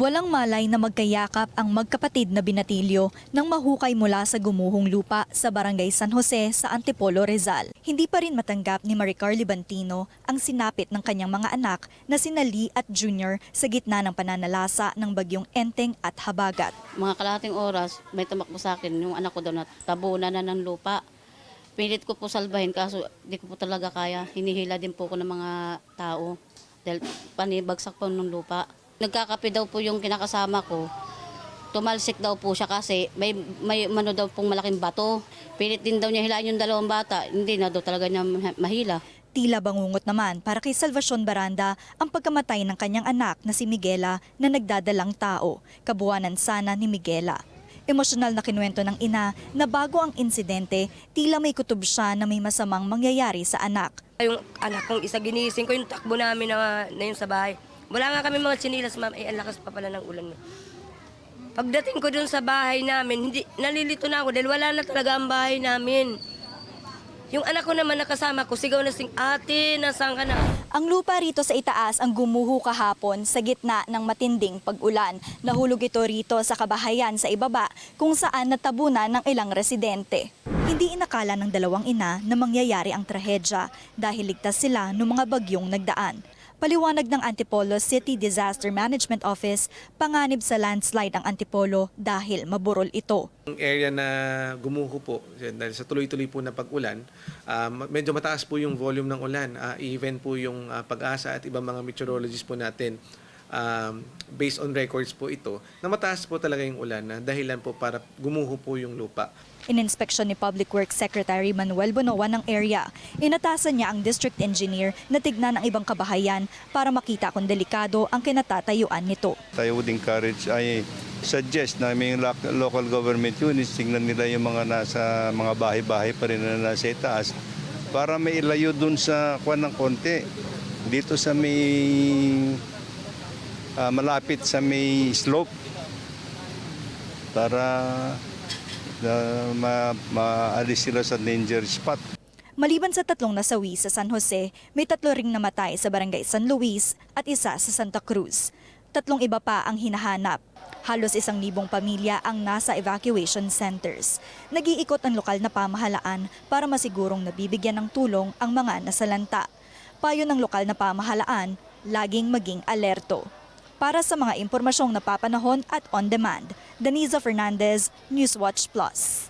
Walang malay na magkayakap ang magkapatid na binatilyo nang mahukay mula sa gumuhong lupa sa barangay San Jose sa Antipolo, Rizal. Hindi pa rin matanggap ni Maricar Libantino ang sinapit ng kanyang mga anak na sina Lee at Junior sa gitna ng pananalasa ng bagyong Enteng at Habagat. Mga kalahating oras, may tumakbo sa akin, yung anak ko daw na tabunan na ng lupa. Pilit ko po salbahin kaso di ko po talaga kaya. Hinihila din po ko ng mga tao dahil panibagsak po ng lupa. Nagkakape daw po yung kinakasama ko. Tumalsik daw po siya kasi may, may mano daw pong malaking bato. Pilit din daw niya hilain yung dalawang bata. Hindi na daw talaga niya ma- mahila. Tila bangungot naman para kay Salvacion Baranda ang pagkamatay ng kanyang anak na si Miguela na nagdadalang tao, kabuwanan sana ni Miguela. Emosyonal na kinuwento ng ina na bago ang insidente, tila may kutob siya na may masamang mangyayari sa anak. Yung anak kong isa ginising ko yung takbo namin na, na yun sa bahay. Wala nga kami mga chinilas, ma'am. Ay, ang lakas pa pala ng ulan. Pagdating ko dun sa bahay namin, hindi, nalilito na ako dahil wala na talaga ang bahay namin. Yung anak ko naman nakasama ko, sigaw na sing, ate, nasaan ka na? Ang lupa rito sa itaas ang gumuho kahapon sa gitna ng matinding pag-ulan. Nahulog ito rito sa kabahayan sa ibaba kung saan natabunan ng ilang residente. Hindi inakala ng dalawang ina na mangyayari ang trahedya dahil ligtas sila noong mga bagyong nagdaan. Paliwanag ng Antipolo City Disaster Management Office, panganib sa landslide ang Antipolo dahil maburol ito. Ang area na gumuho po, dahil sa tuloy-tuloy po na pag-ulan, ah, medyo mataas po yung volume ng ulan. Ah, even po yung ah, pag-asa at ibang mga meteorologists po natin, um, based on records po ito, na mataas po talaga yung ulan na dahilan po para gumuho po yung lupa. Ininspeksyon ni Public Works Secretary Manuel Bonoa ng area. Inatasan niya ang district engineer na tignan ang ibang kabahayan para makita kung delikado ang kinatatayuan nito. I would encourage, I suggest na may loc- local government units, tingnan nila yung mga nasa mga bahay-bahay pa rin na nasa itaas para may ilayo dun sa kwan ng konti. Dito sa may ah, malapit sa may slope para na ma, sila sa danger spot. Maliban sa tatlong nasawi sa San Jose, may tatlo ring namatay sa barangay San Luis at isa sa Santa Cruz. Tatlong iba pa ang hinahanap. Halos isang libong pamilya ang nasa evacuation centers. Nag-iikot ang lokal na pamahalaan para masigurong nabibigyan ng tulong ang mga nasalanta. Payo ng lokal na pamahalaan, laging maging alerto. Para sa mga impormasyong napapanahon at on demand, Daniza Fernandez, Newswatch Plus.